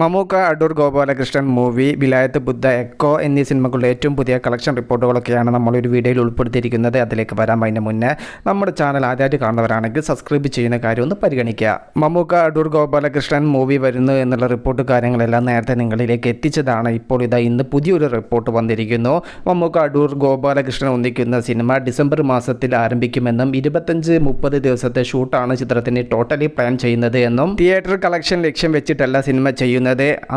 Mammukka Adoor Gopalakrishnan movie Vilayath Buddha echo എന്നീ സിനിമകളുടെ ഏറ്റവും പുതിയ കളക്ഷൻ റിപ്പോർട്ടുകളൊക്കെയാണ് നമ്മളൊരു വീഡിയോയിൽ ഉൾപ്പെടുത്തിയിരിക്കുന്നത്. അതിലേക്ക് വരാൻ അതിന് മുന്നേ നമ്മുടെ ചാനൽ ആദ്യമായിട്ട് കാണുന്നവരാണെങ്കിൽ സബ്സ്ക്രൈബ് ചെയ്യുന്ന കാര്യം ഒന്ന് പരിഗണിക്കുക. മമ്മൂക്ക അടൂർ ഗോപാലകൃഷ്ണൻ മൂവി വരുന്നു എന്നുള്ള റിപ്പോർട്ട് കാര്യങ്ങളെല്ലാം നേരത്തെ നിങ്ങളിലേക്ക് എത്തിച്ചതാണ്. ഇപ്പോൾ ഇതാ ഇന്ന് പുതിയൊരു റിപ്പോർട്ട് വന്നിരിക്കുന്നു. മമ്മൂക്ക അടൂർ ഗോപാലകൃഷ്ണൻ ഒന്നിക്കുന്ന സിനിമ ഡിസംബർ മാസത്തിൽ ആരംഭിക്കുമെന്നും ഇരുപത്തഞ്ച് മുപ്പത് ദിവസത്തെ ഷൂട്ടാണ് ചിത്രത്തിന് ടോട്ടലി പ്ലാൻ ചെയ്യുന്നത് എന്നും തിയേറ്റർ കളക്ഷൻ ലക്ഷ്യം വെച്ചിട്ടല്ല സിനിമ ചെയ്യുന്നത്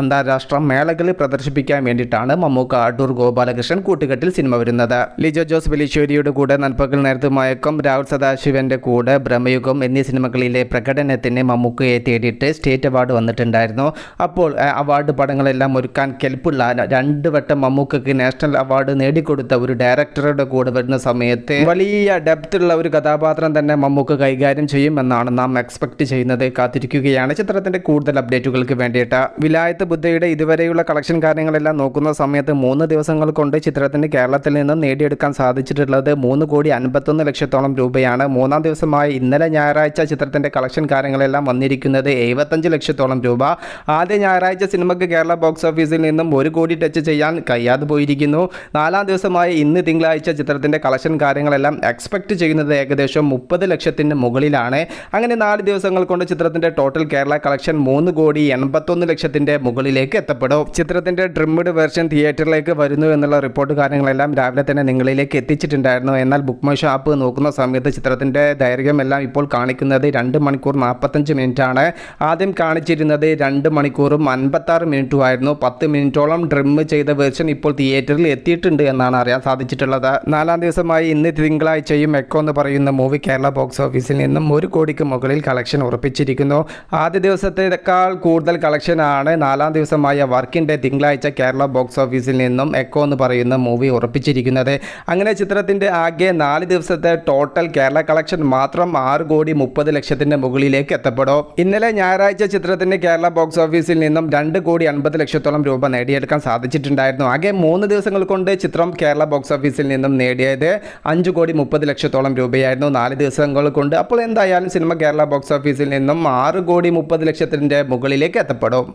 അന്താരാഷ്ട്ര മേളകളിൽ പ്രദർശിപ്പിക്കാൻ വേണ്ടിയിട്ടാണ് മമ്മൂക്ക അടൂർ ഗോപാലകൃഷ്ണൻ കൂട്ടുകെട്ടിൽ സിനിമ വരുന്നത്. ലിജോ ജോസ് ബലിശ്ശേരിയുടെ കൂടെ നൻപകൽ നേരത്തെ മയക്കം രാഹുൽ സദാശിവന്റെ കൂടെ ഭ്രമയുഗം എന്നീ സിനിമകളിലെ പ്രകടനത്തിന് മമ്മൂക്കയെ തേടിയിട്ട് സ്റ്റേറ്റ് അവാർഡ് വന്നിട്ടുണ്ടായിരുന്നു. അപ്പോൾ അവാർഡ് പടങ്ങളെല്ലാം ഒരുക്കാൻ കെൽപ്പുള്ള രണ്ട് വട്ടം മമ്മൂക്കയ്ക്ക് നാഷണൽ അവാർഡ് നേടിക്കൊടുത്ത ഒരു ഡയറക്ടറുടെ കൂടെ വരുന്ന സമയത്ത് വലിയ ഡെപ്ത് ഉള്ള ഒരു കഥാപാത്രം തന്നെ മമ്മൂക്ക കൈകാര്യം ചെയ്യുമെന്നാണ് നാം എക്സ്പെക്ട് ചെയ്യുന്നത്. കാത്തിരിക്കുകയാണ് ചിത്രത്തിന്റെ കൂടുതൽ അപ്ഡേറ്റുകൾക്ക് വേണ്ടിയിട്ട്. വിലായത്ത് ബുദ്ധയുടെ ഇതുവരെയുള്ള കളക്ഷൻ കാര്യങ്ങളെല്ലാം നോക്കുന്ന സമയത്ത് മൂന്ന് ദിവസങ്ങൾ കൊണ്ട് ചിത്രത്തിന് കേരളത്തിൽ നിന്നും നേടിയെടുക്കാൻ സാധിച്ചിട്ടുള്ളത് മൂന്ന് കോടി അൻപത്തൊന്ന് ലക്ഷത്തോളം രൂപയാണ്. മൂന്നാം ദിവസമായ ഇന്നലെ ഞായറാഴ്ച ചിത്രത്തിന്റെ കളക്ഷൻ കാര്യങ്ങളെല്ലാം വന്നിരിക്കുന്നത് എഴുപത്തഞ്ച് ലക്ഷത്തോളം രൂപ. ആദ്യ ഞായറാഴ്ച സിനിമയ്ക്ക് കേരള ബോക്സ് ഓഫീസിൽ നിന്നും ഒരു കോടി ടച്ച് ചെയ്യാൻ കഴിയാതെ പോയിരിക്കുന്നു. നാലാം ദിവസമായ ഇന്ന് തിങ്കളാഴ്ച ചിത്രത്തിന്റെ കളക്ഷൻ കാര്യങ്ങളെല്ലാം എക്സ്പെക്ട് ചെയ്യുന്നത് ഏകദേശം മുപ്പത് ലക്ഷത്തിന് മുകളിലാണ്. അങ്ങനെ നാല് ദിവസങ്ങൾ കൊണ്ട് ചിത്രത്തിന്റെ ടോട്ടൽ കേരള കളക്ഷൻ മൂന്ന് കോടി എൺപത്തൊന്ന് ലക്ഷത്തിന്റെ മുകളിലേക്ക് എത്തപ്പെടും. ചിത്രത്തിന്റെ ഡ്രിമ്മഡ് വെർഷൻ തിയേറ്ററിലേക്ക് വരുന്നു എന്നുള്ള റിപ്പോർട്ട് കാര്യങ്ങളെല്ലാം രാവിലെ തന്നെ നിങ്ങളിലേക്ക് എത്തിച്ചിട്ടുണ്ടായിരുന്നു. എന്നാൽ ബുക്ക് മൈ ഷോപ്പ് നോക്കുന്ന സമയത്ത് ചിത്രത്തിന്റെ ദൈർഘ്യമെല്ലാം ഇപ്പോൾ കാണിക്കുന്നത് രണ്ട് മണിക്കൂർ നാൽപ്പത്തഞ്ച് മിനിറ്റ് ആണ് ആദ്യം കാണിച്ചിരുന്നത് രണ്ട് മണിക്കൂറും അൻപത്താറ് മിനിറ്റും ആയിരുന്നു പത്ത് മിനിറ്റോളം ഡ്രിം ചെയ്ത വെർഷൻ ഇപ്പോൾ തിയേറ്ററിൽ എത്തിയിട്ടുണ്ട് എന്നാണ് അറിയാൻ സാധിച്ചിട്ടുള്ളത്. നാലാം ദിവസമായി ഇന്ന് തിങ്കളാഴ്ചയും എക്കോ എന്ന് പറയുന്ന മൂവി കേരള ബോക്സ് ഓഫീസിൽ നിന്നും ഒരു കോടിക്ക് മുകളിൽ കളക്ഷൻ ഉറപ്പിച്ചിരിക്കുന്നു. ആദ്യ ദിവസത്തേക്കാൾ കൂടുതൽ കളക്ഷനാണ് നാലാം ദിവസമായ വർക്കിന്റെ തിങ്കളാഴ്ച കേരള ബോക്സ് ഓഫീസിൽ നിന്നും എക്കോ എന്ന് പറയുന്ന മൂവി ഉറപ്പിച്ചിരിക്കുന്നത്. അങ്ങനെ ചിത്രത്തിന്റെ ആകെ നാല് ദിവസത്തെ ടോട്ടൽ കേരള കളക്ഷൻ മാത്രം ആറ് കോടി മുപ്പത് ലക്ഷത്തിന്റെ മുകളിലേക്ക് എത്തപ്പെടും. ഇന്നലെ ഞായറാഴ്ച ചിത്രത്തിന്റെ കേരള ബോക്സ് ഓഫീസിൽ നിന്നും രണ്ട് കോടി അൻപത് ലക്ഷത്തോളം രൂപ നേടിയെടുക്കാൻ സാധിച്ചിട്ടുണ്ടായിരുന്നു. ആകെ മൂന്ന് ദിവസങ്ങൾ കൊണ്ട് ചിത്രം കേരള ബോക്സ് ഓഫീസിൽ നിന്നും നേടിയത് അഞ്ച് കോടി മുപ്പത് ലക്ഷത്തോളം രൂപയായിരുന്നു നാല് ദിവസങ്ങൾ കൊണ്ട്. അപ്പോൾ എന്തായാലും സിനിമ കേരള ബോക്സ് ഓഫീസിൽ നിന്നും ആറ് കോടി മുപ്പത് ലക്ഷത്തിന്റെ മുകളിലേക്ക് എത്തപ്പെടും.